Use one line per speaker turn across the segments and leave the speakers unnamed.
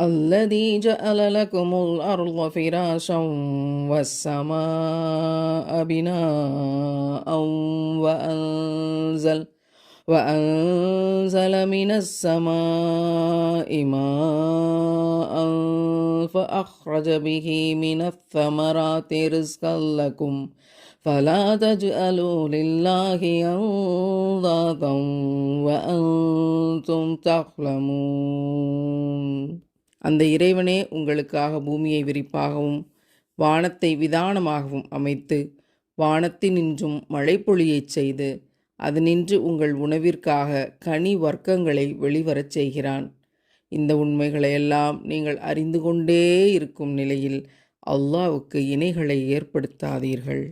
الذي جعل لكم الأرض فراشا والسماء بناء وأنزل وأنزل من السماء ماء فأخرج به من الثمرات رزقا لكم. فلا تجعلوا لله أنضادا وأنتم تعلمون. அந்த இறைவனே உங்களுக்காக பூமியை விரிப்பாகவும் வானத்தை விதானமாகவும் அமைத்து வானத்தினின்றும் மழை பொழியச் செய்து நின்று உங்கள் உணவிற்காக கனி வர்க்கங்களை வெளிவரச் செய்கிறான். இந்த உண்மைகளையெல்லாம் நீங்கள் அறிந்து கொண்டே இருக்கும் நிலையில் அல்லாவுக்கு இணைகளை ஏற்படுத்தாதீர்கள்.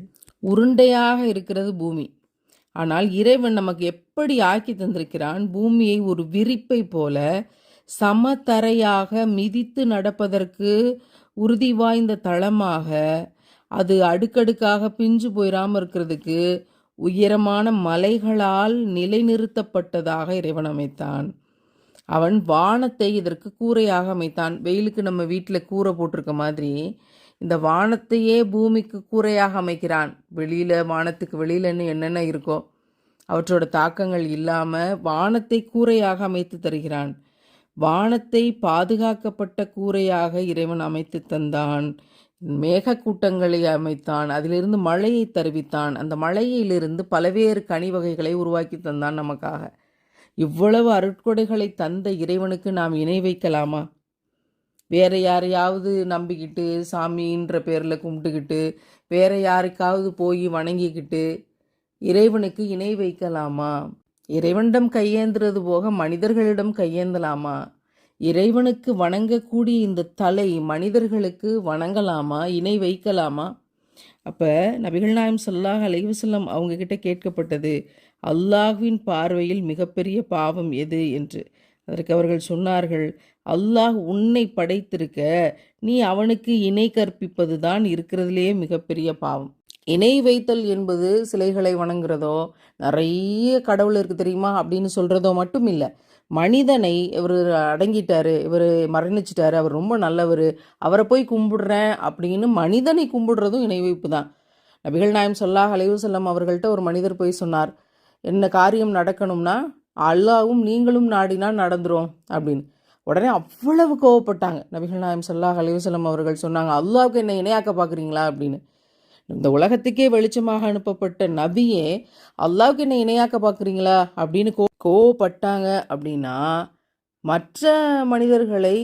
உருண்டையாக இருக்கிறது பூமி. ஆனால் இறைவன் நமக்கு எப்படி ஆக்கி தந்திருக்கிறான்? பூமியை ஒரு விரிப்பை போல சமத்தரையாக மிதித்து நடப்பதற்கு உறுதி வாய்ந்த தளமாக அது அடுக்கடுக்காக பிஞ்சு போயிடாமல் இருக்கிறதுக்கு உயரமான மலைகளால் நிலைநிறுத்தப்பட்டதாக இறைவன் அமைத்தான். அவன் வானத்தை இதற்கு கூரையாக அமைத்தான். வெயிலுக்கு நம்ம வீட்டில் கூரை போட்டிருக்க மாதிரி இந்த வானத்தையே பூமிக்கு கூரையாக அமைக்கிறான். வெளியில் வானத்துக்கு வெளியிலன்னு என்னென்ன இருக்கோ அவற்றோட தாக்கங்கள் இல்லாமல் வானத்தை கூரையாக அமைத்து தருகிறான். வானத்தை பாதுகாக்கப்பட்ட கூரையாக இறைவன் அமைத்து தந்தான். மேகக்கூட்டங்களை அமைத்தான். அதிலிருந்து மழையை தருவித்தான். அந்த மழையிலிருந்து பல்வேறு கனி வகைகளை உருவாக்கி தந்தான் நமக்காக. இவ்வளவு அருட்கொடைகளை தந்த இறைவனுக்கு நாம் இணை வைக்கலாமா? வேற யாரையாவது நம்பிக்கிட்டு சாமின்ற பேரில் கும்பிட்டுக்கிட்டு வேற யாருக்காவது போய் வணங்கிக்கிட்டு இறைவனுக்கு இணை வைக்கலாமா? இறைவனிடம் கையேந்துறது போக மனிதர்களிடம் கையேந்தலாமா? இறைவனுக்கு வணங்கக்கூடிய இந்த தலை மனிதர்களுக்கு வணங்கலாமா? இணை வைக்கலாமா? அப்போ நபிகள் நாயம் சொல்லாஹ் அலைவசல்லம் அவங்க கிட்ட கேட்கப்பட்டது அல்லாஹ்வின் பார்வையில் மிகப்பெரிய பாவம் எது? என்று. அதற்கு அவர்கள் சொன்னார்கள் அல்லாஹ் உன்னை படைத்திருக்க நீ அவனுக்கு இணை கற்பிப்பது தான் இருக்கிறதுலேயே மிகப்பெரிய பாவம். இணை வைத்தல் என்பது சிலைகளை வணங்குறதோ நிறைய கடவுள் இருக்குது தெரியுமா அப்படின்னு சொல்கிறதோ மட்டும் இல்லை. மனிதனை இவர் அடங்கிட்டாரு இவர் மரணிச்சிட்டாரு அவர் ரொம்ப நல்லவர் அவரை போய் கும்பிடுறேன் அப்படின்னு மனிதனை கும்பிடுறதும் இணை வைப்பு தான். நபிகள் நாயம் சொல்லாஹ் அலைவசல்லம் அவர்கள்ட்ட ஒரு மனிதர் போய் சொன்னார் என்ன காரியம் நடக்கணும்னா அல்லாவும் நீங்களும் நாடினா நடந்துரும் அப்படின்னு. உடனே அவ்வளவு கோவப்பட்டாங்க. நபிகள் நாயம் சொல்லாஹ் அலைவசல்லம் அவர்கள் சொன்னாங்க அல்லாவுக்கு என்ன இணையாக்க பார்க்குறீங்களா? அப்படின்னு. இந்த உலகத்துக்கே வெளிச்சமாக அனுப்பப்பட்ட நபியே அல்லாவுக்கு என்ன இணையாக்க பார்க்குறீங்களா? அப்படின்னு கோ கோவப்பட்டாங்க அப்படின்னா மற்ற மனிதர்களை